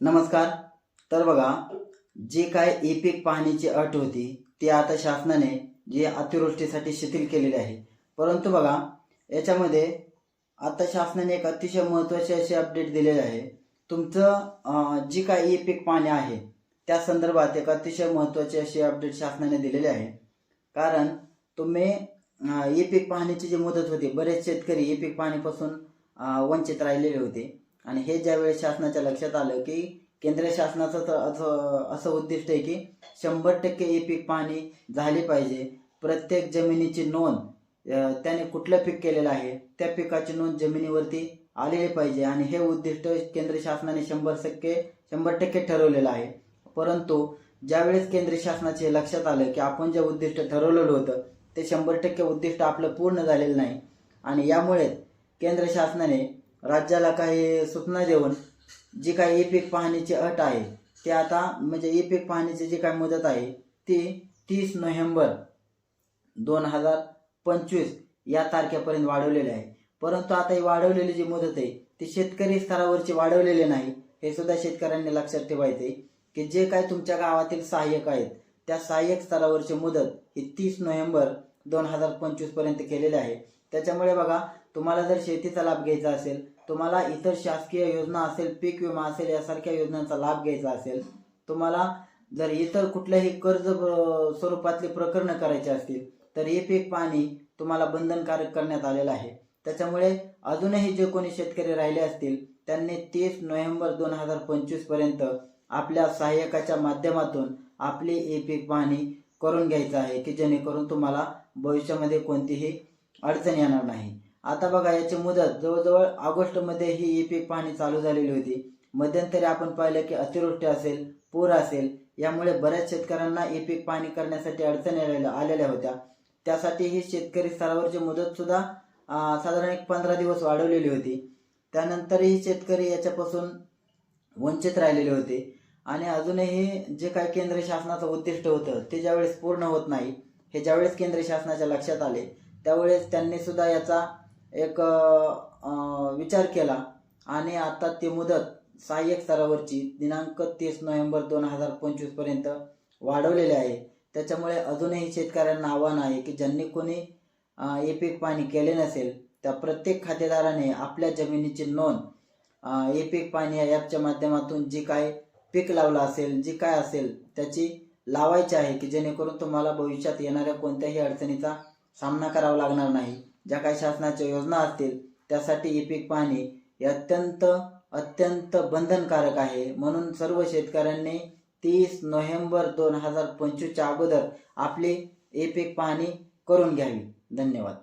नमस्कार. तर बघा जे काय ई पीक पाहणीची अट होती ती आता शासनाने जी अतिवृष्टीसाठी शिथिल केलेली आहे. परंतु बघा याच्यामध्ये आता शासनाने एक अतिशय महत्त्वाची अशी अपडेट दिलेली आहे. तुमचं जी काय ई पीक पाणी आहे त्या संदर्भात एक अतिशय महत्त्वाची अशी अपडेट शासनाने दिलेली आहे. कारण तुम्ही ई पीक पाहण्याची जी मुदत होती बरेच शेतकरी ई पीक पाहणीपासून वंचित राहिलेले होते. आणि हे ज्यावेळेस शासनाच्या लक्षात आलं की केंद्र शासनाचं तर असं असं उद्दिष्ट आहे की शंभर टक्के ए पीक पाणी झाली पाहिजे. प्रत्येक जमिनीची नोंद त्याने कुठलं पीक केलेलं आहे त्या पिकाची नोंद जमिनीवरती आलेली पाहिजे. आणि हे उद्दिष्ट केंद्र शासनाने शंभर टक्के शंभर टक्के ठरवलेलं आहे. परंतु ज्यावेळेस केंद्र शासनाचे लक्षात आलं की आपण जे उद्दिष्ट ठरवलेलं होतं ते शंभर टक्के उद्दिष्ट आपलं पूर्ण झालेलं नाही. आणि यामुळे केंद्र शासनाने राज्याला काही सूचना देऊन जी काही ई पीक पाहणीची अट आहे ती आता म्हणजे ई पीक पाहणीची जी काही मुदत आहे ती तीस नोव्हेंबर दोन हजार पंचवीस या तारखेपर्यंत वाढवलेली आहे. परंतु आता ही वाढवलेली जी मुदत आहे ती शेतकरी स्तरावरची वाढवलेली नाही हे सुद्धा शेतकऱ्यांनी लक्षात ठेवायचे की जे काय तुमच्या गावातील सहाय्यक आहेत त्या सहाय्यक स्तरावरची मुदत ही तीस नोव्हेंबर दोन हजार पंचवीसपर्यंत केलेली आहे. त्याच्यामुळे बघा तुम्हाला जर शेतीचा लाभ घ्यायचा असेल तुम्हाला इतर शासकीय योजना असेल पीक विमा असेल यासारख्या योजनांचा लाभ घ्यायचा असेल तुम्हाला जर इतर कुठल्याही कर्ज स्वरूपातले स्वरूपातली प्रकरणं करायची असतील तर हे पीक पाणी तुम्हाला बंधनकारक करण्यात आलेलं आहे. त्याच्यामुळे अजूनही जे कोणी शेतकरी राहिले असतील त्यांनी तीस नोव्हेंबर दोन हजार पंचवीसपर्यंत आपल्या सहाय्यकाच्या माध्यमातून आपली ए पीक पाहणी करून घ्यायचं आहे की जेणेकरून तुम्हाला भविष्यामध्ये कोणतीही अडचण येणार नाही. आता बघा याची मुदत जवळजवळ ऑगस्टमध्ये ही ई पीक पाहणी चालू झालेली होती. मध्यंतरी आपण पाहिलं की अतिवृष्टी असेल पूर असेल यामुळे बऱ्याच शेतकऱ्यांना ई पीक पाहणी करण्यासाठी अडचणी आलेल्या आलेल्या होत्या. त्यासाठी ही शेतकरी स्तरावरची मुदत सुद्धा साधारण एक पंधरा दिवस वाढवलेली होती. त्यानंतरही शेतकरी याच्यापासून वंचित राहिलेले होते. आणि अजूनही जे काही केंद्र शासनाचं उद्दिष्ट होतं ते ज्यावेळेस पूर्ण होत नाही हे ज्यावेळेस केंद्र शासनाच्या लक्षात आले त्यावेळेस त्यांनी सुद्धा याचा एक विचार केला. आणि आता ती मुदत सहाय्यक स्तरावरची दिनांक तीस नोव्हेंबर दोन हजार पंचवीसपर्यंत वाढवलेली आहे. त्याच्यामुळे अजूनही शेतकऱ्यांना आव्हान आहे की ज्यांनी कोणी ए पीक पाणी केले नसेल त्या प्रत्येक खातेदाराने आपल्या जमिनीची नोंद ए पीक पाणी या ॲपच्या माध्यमातून जी काय पीक लावलं असेल जी काय असेल त्याची लावायची आहे की जेणेकरून तुम्हाला भविष्यात येणाऱ्या कोणत्याही अडचणीचा सामना करावा लागणार नाही. ज्या काही शासनाच्या योजना असतील त्यासाठी ई पीक पाणी हे अत्यंत अत्यंत बंधनकारक आहे. म्हणून सर्व शेतकऱ्यांनी तीस नोव्हेंबर दोन हजार पंचवीसच्या अगोदर आपली ए पीक पाहणी करून घ्यावी. धन्यवाद.